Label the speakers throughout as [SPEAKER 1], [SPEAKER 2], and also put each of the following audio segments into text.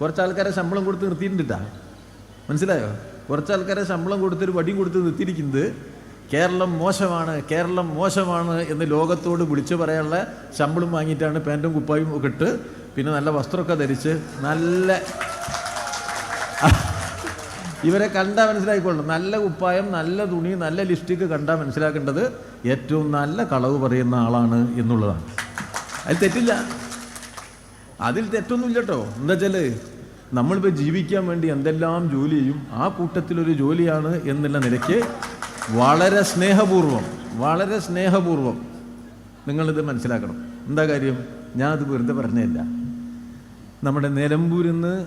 [SPEAKER 1] കുറച്ച് ആൾക്കാരെ ശമ്പളം കൊടുത്ത് നിർത്തിയിട്ടുണ്ടാ? മനസ്സിലായോ? കുറച്ച് ആൾക്കാരെ ശമ്പളം കൊടുത്തൊരു വടി കൊടുത്ത് നിർത്തിയിരിക്കുന്നത് കേരളം മോശമാണ് കേരളം മോശമാണ് എന്ന് ലോകത്തോട് വിളിച്ചു പറയാനുള്ള ശമ്പളം വാങ്ങിയിട്ടാണ് പാന്റും കുപ്പായും ഒക്കെ ഇട്ട് പിന്നെ നല്ല വസ്ത്രമൊക്കെ ധരിച്ച് നല്ല ഇവരെ കണ്ടാൽ മനസ്സിലാക്കിക്കൊള്ളണം നല്ല കുപ്പായം നല്ല തുണി നല്ല ലിപ്സ്റ്റിക്ക് കണ്ടാൽ മനസ്സിലാക്കേണ്ടത് ഏറ്റവും നല്ല കളവ് പറയുന്ന ആളാണ് എന്നുള്ളതാണ്. അതിൽ തെറ്റില്ല. അതിൽ തെറ്റൊന്നുമില്ല കേട്ടോ എന്താ വെച്ചാൽ നമ്മളിപ്പോൾ ജീവിക്കാൻ വേണ്ടി എന്തെല്ലാം ജോലി ചെയ്യും ആ കൂട്ടത്തിലൊരു ജോലിയാണ് എന്നുള്ള നിലയ്ക്ക് വളരെ സ്നേഹപൂർവം വളരെ സ്നേഹപൂർവം നിങ്ങളിത് മനസ്സിലാക്കണം. എന്താ കാര്യം? ഞാൻ അത് വെറുതെ പറഞ്ഞതല്ല. നമ്മുടെ നിലമ്പൂരിൽ നിന്ന്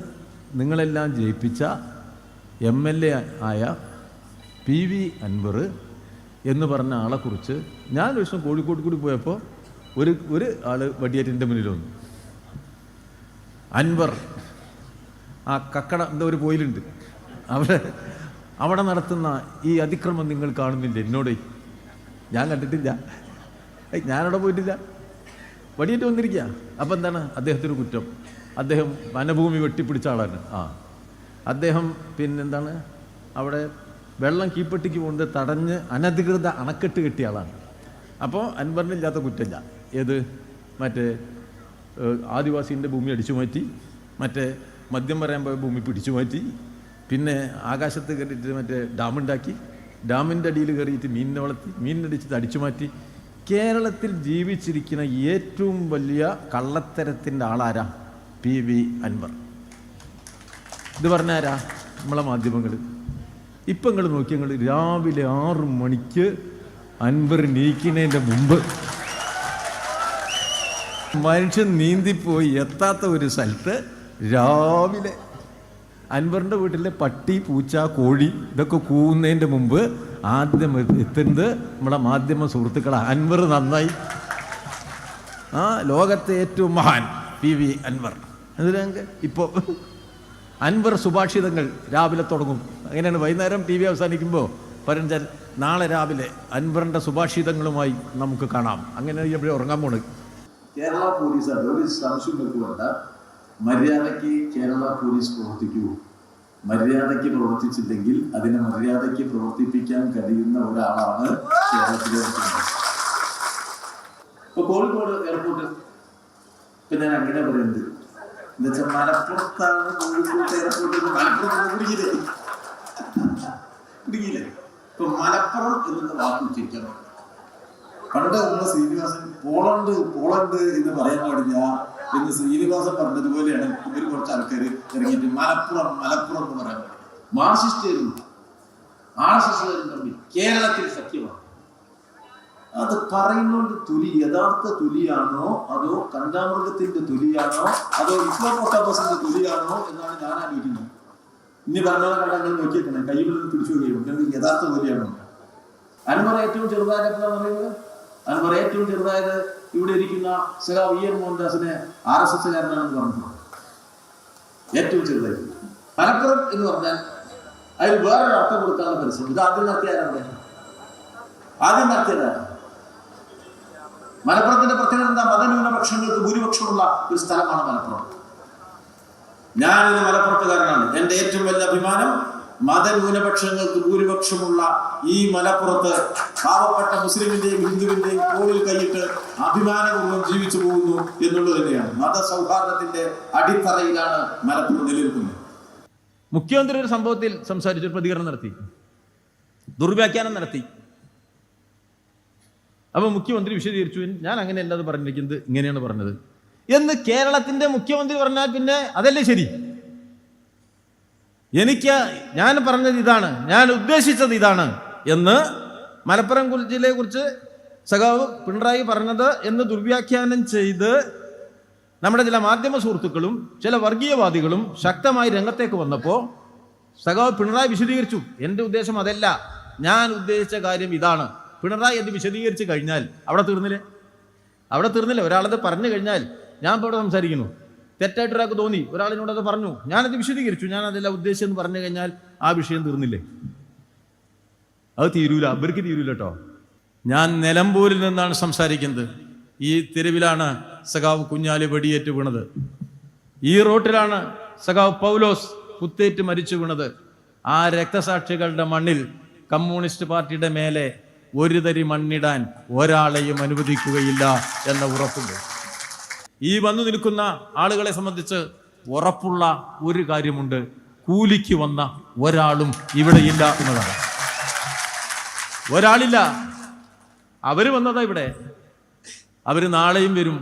[SPEAKER 1] നിങ്ങളെല്ലാം ജയിപ്പിച്ച എം എൽ എ ആയ പി വി അൻവർ എന്ന് പറഞ്ഞ ആളെക്കുറിച്ച് ഞാൻ ഒരു ദിവസം കോഴിക്കോട് കൂടി പോയപ്പോൾ ഒരു ഒരു ആൾ വടിയേറ്റിന്റെ മുന്നിൽ വന്നു. അൻവർ. ആ കക്കട എന്താ ഒരു പോയിലുണ്ട്. അവിടെ അവിടെ നടത്തുന്ന ഈ അതിക്രമം നിങ്ങൾ കാണുന്നില്ല എന്നോട്? ഞാൻ കണ്ടിട്ടില്ല. ഞാനവിടെ പോയിട്ടില്ല. വടിയേറ്റ് വന്നിരിക്കുക അപ്പം എന്താണ് അദ്ദേഹത്തിന് കുറ്റം? അദ്ദേഹം വനഭൂമി വെട്ടിപ്പിടിച്ച ആളാണ്. ആ. അദ്ദേഹം പിന്നെന്താണ് അവിടെ വെള്ളം കീപ്പട്ടിക്ക് പോകുന്നത് തടഞ്ഞ് അനധികൃത അണക്കെട്ട് കെട്ടിയ ആളാണ്. അപ്പോൾ അൻവറിനില്ലാത്ത കുറ്റമില്ല ഏത്? മറ്റേ ആദിവാസീന്റെ ഭൂമി അടിച്ചു മാറ്റി മറ്റേ മദ്യം പറയാൻ പോയ ഭൂമി പിടിച്ചു മാറ്റി പിന്നെ ആകാശത്ത് കയറിയിട്ട് മറ്റേ ഡാമുണ്ടാക്കി ഡാമിന്റെ അടിയിൽ കയറിയിട്ട് മീനിനെ വളർത്തി മീനിനടിച്ചിട്ട് അടിച്ചു മാറ്റി. കേരളത്തിൽ ജീവിച്ചിരിക്കുന്ന ഏറ്റവും വലിയ കള്ളത്തരത്തിന്റെ ആളാരാ പി വി അൻവർ. ഇത് പറഞ്ഞാരാ നമ്മളെ മാധ്യമങ്ങൾ. ഇപ്പം നിങ്ങൾ നോക്കി നിങ്ങൾ രാവിലെ ആറ് മണിക്ക് അൻവർ നീക്കുന്നതിന്റെ മുമ്പ് മനുഷ്യൻ നീന്തിപ്പോയി എത്താത്ത ഒരു സ്ഥലത്ത് രാവിലെ അൻവറിന്റെ വീട്ടിലെ പട്ടി പൂച്ച കോഴി ഇതൊക്കെ കൂവുന്നതിന്റെ മുമ്പ് ആദ്യം എത്തുന്നത് നമ്മുടെ മാധ്യമ സുഹൃത്തുക്കളാണ് അൻവർ നന്നായി. ആ ലോകത്തെ ഏറ്റവും മഹാൻ പി വി അൻവർ. എന്നിട്ട് ഇപ്പോൾ അൻവർ സുഭാഷിതങ്ങൾ രാവിലെ തുടങ്ങും. അങ്ങനെയാണ് വൈകുന്നേരം ടി വി അവസാനിക്കുമ്പോൾ പരഞ്ചൻ നാളെ രാവിലെ അൻവറിന്റെ സുഭാഷിതങ്ങളുമായി നമുക്ക് കാണാം. അങ്ങനെ എപ്പോഴും ഉറങ്ങാൻ പോണ്.
[SPEAKER 2] കേരള പോലീസ് അത് ഒരു വെക്കുകൊണ്ട് മര്യാദയ്ക്ക് കേരള പോലീസ് പ്രവർത്തിക്കൂ. മര്യാദയ്ക്ക് പ്രവർത്തിച്ചില്ലെങ്കിൽ അതിനെ മര്യാദയ്ക്ക് പ്രവർത്തിപ്പിക്കാൻ കഴിയുന്ന ഒരാളാണ് കേരളത്തിലെ ഇപ്പൊ കോഴിക്കോട് എയർപോർട്ട് ഇപ്പൊ ഞാൻ അങ്ങനെ പറയുന്നത്. വെച്ചാൽ മലപ്പുറത്താണ് കോഴിക്കോട് എയർപോർട്ട് മലപ്പുറത്ത് കുടുങ്ങിയില്ലേ കുടുങ്ങിയില്ലേ ഇപ്പൊ മലപ്പുറം എന്നുള്ള വാക്ക് ഉച്ചരിക്കാൻ. പണ്ട് നമ്മൾ ശ്രീനിവാസൻ പോളണ്ട് പോളണ്ട് എന്ന് പറയാൻ പാടില്ല എന്ന് ശ്രീനിവാസൻ പറഞ്ഞതുപോലെയാണ് ഒരു കുറച്ച് ആൾക്കാർ ഇറങ്ങിയിട്ട് മലപ്പുറം മലപ്പുറം എന്ന് പറയാൻ പാടില്ല. മാർസിസ്റ്റുകാരും ആർ തമ്മിൽ കേരളത്തിൽ സഖ്യമാണ്. അത് പറയുന്നോണ്ട് തുലി യഥാർത്ഥ തുലിയാണോ അതോ കണ്ടാമൃഗത്തിന്റെ തുലിയാണോ അതോ ഇപ്പോപ്പൊട്ടാബസിന്റെ തുലിയാണോ എന്നാണ് ഞാൻ ആലോചിക്കുന്നത്. ഇനി പറഞ്ഞ കണ്ടങ്ങൾ നോക്കിയേക്കണം. കൈകളിൽ നിന്ന് പിടിച്ചു കഴിയും യഥാർത്ഥ തുലിയാണോ? അൻവർ ഏറ്റവും ചെറുതായതെന്ന് പറയുന്നത്? അൻവർ ഏറ്റവും ചെറുതായത് ഇവിടെ ഇരിക്കുന്ന സഖാവ് എൻ മോഹൻദാസിനെ ആർ എസ് എസ് കാരനാണെന്ന് പറഞ്ഞിട്ടുണ്ട്. ഏറ്റവും ചെറുതായി മലപ്പുറം എന്ന് പറഞ്ഞാൽ അതിൽ വേറൊരു അർത്ഥം കൊടുക്കാനുള്ള പരിശ്രമം ഇത് ആദ്യം നടത്തിയാരാണ് ആദ്യം നടത്തിയതാണ് മലപ്പുറത്തിന്റെ പ്രത്യേകത എന്താ? മതന്യൂനപക്ഷങ്ങൾക്ക് ഭൂരിപക്ഷമുള്ള ഒരു സ്ഥലമാണ് മലപ്പുറം. ഞാനൊരു മലപ്പുറത്തുകാരനാണ്. എന്റെ ഏറ്റവും വലിയ അഭിമാനം മതന്യൂനപക്ഷങ്ങൾക്ക് ഭൂരിപക്ഷമുള്ള ഈ മലപ്പുറത്ത് പാവപ്പെട്ട മുസ്ലിമിന്റെയും ഹിന്ദുവിന്റെയും കോളിൽ കൈയിട്ട് അഭിമാനപൂർവം ജീവിച്ചു പോകുന്നു എന്നുള്ളത് തന്നെയാണ്. മതസൗഹാർദ്ദത്തിന്റെ അടിത്തറയിലാണ് മലപ്പുറം നിലനിൽക്കുന്നത്.
[SPEAKER 1] മുഖ്യമന്ത്രി ഒരു സംഭവത്തിൽ സംസാരിച്ചു പ്രതികരണം നടത്തി. ദുർവ്യാഖ്യാനം നടത്തി. അപ്പോൾ മുഖ്യമന്ത്രി വിശദീകരിച്ചു. ഞാൻ അങ്ങനെയല്ല അത് പറഞ്ഞിരിക്കുന്നത് ഇങ്ങനെയാണ് പറഞ്ഞത്. എന്ന് കേരളത്തിന്റെ മുഖ്യമന്ത്രി പറഞ്ഞാൽ പിന്നെ അതല്ലേ ശരി? എനിക്ക് ഞാൻ പറഞ്ഞത് ഇതാണ് ഞാൻ ഉദ്ദേശിച്ചത് ഇതാണ് എന്ന് മലപ്പുറം ജില്ലയെ കുറിച്ച് സഖാവ് പിണറായി പറഞ്ഞത് എന്ന് ദുർവ്യാഖ്യാനം ചെയ്ത് നമ്മുടെ ചില മാധ്യമ സുഹൃത്തുക്കളും ചില വർഗീയവാദികളും ശക്തമായി രംഗത്തേക്ക് വന്നപ്പോൾ സഖാവ് പിണറായി വിശദീകരിച്ചു. എന്റെ ഉദ്ദേശം അതല്ല. ഞാൻ ഉദ്ദേശിച്ച കാര്യം ഇതാണ്. പിണറായി അത് വിശദീകരിച്ച് കഴിഞ്ഞാൽ അവിടെ തീർന്നില്ലേ? അവിടെ തീർന്നില്ലേ? ഒരാളത് പറഞ്ഞു കഴിഞ്ഞാൽ ഞാൻ ഇപ്പോൾ ഇവിടെ സംസാരിക്കുന്നു. തെറ്റായിട്ട് ഒരാൾക്ക് തോന്നി ഒരാളിനോട് അത് പറഞ്ഞു. ഞാനത് വിശദീകരിച്ചു. ഞാൻ അതെല്ലാം ഉദ്ദേശിച്ചെന്ന് പറഞ്ഞു കഴിഞ്ഞാൽ ആ വിഷയം തീർന്നില്ലേ? അത് തീരൂല. അവർക്ക് തീരൂല കേട്ടോ ഞാൻ നിലമ്പൂരിൽ നിന്നാണ് സംസാരിക്കുന്നത്. ഈ തെരുവിലാണ് സഖാവ് കുഞ്ഞാലി വെടിയേറ്റ് വീണത്. ഈ റോട്ടിലാണ് സഖാവ് പൗലോസ് കുത്തേറ്റ് മരിച്ചു വീണത്. ആ രക്തസാക്ഷികളുടെ മണ്ണിൽ കമ്മ്യൂണിസ്റ്റ് പാർട്ടിയുടെ മേലെ ഒരു തരി മണ്ണിടാൻ ഒരാളെയും അനുവദിക്കുകയില്ല എന്ന ഉറപ്പുണ്ട്. ഈ വന്നു നിൽക്കുന്ന ആളുകളെ സംബന്ധിച്ച് ഉറപ്പുള്ള ഒരു കാര്യമുണ്ട്. കൂലിക്ക് വന്ന ഒരാളും ഇവിടെ ഇല്ല എന്നതാണ്. ഒരാളില്ല. അവർ വന്നതാ ഇവിടെ. അവർ നാളെയും വരും.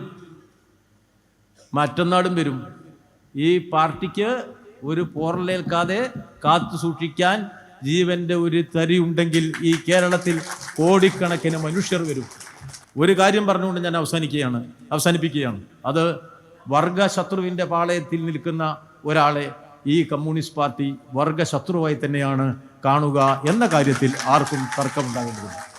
[SPEAKER 1] മറ്റന്നാളും വരും. ഈ പാർട്ടിക്ക് ഒരു പോറലേൽക്കാതെ കാത്തു സൂക്ഷിക്കാൻ ജീവന്റെ ഒരു തരി ഉണ്ടെങ്കിൽ ഈ കേരളത്തിൽ കോടിക്കണക്കിന് മനുഷ്യർ വരും. ഒരു കാര്യം പറഞ്ഞുകൊണ്ട് ഞാൻ അവസാനിക്കുകയാണ് അവസാനിപ്പിക്കുകയാണ്. അത് വർഗശത്രുവിന്റെ പാളയത്തിൽ നിൽക്കുന്ന ഒരാളെ ഈ കമ്മ്യൂണിസ്റ്റ് പാർട്ടി വർഗശത്രുവായി തന്നെയാണ് കാണുക എന്ന കാര്യത്തിൽ ആർക്കും തർക്കമുണ്ടാകേണ്ടതില്ല.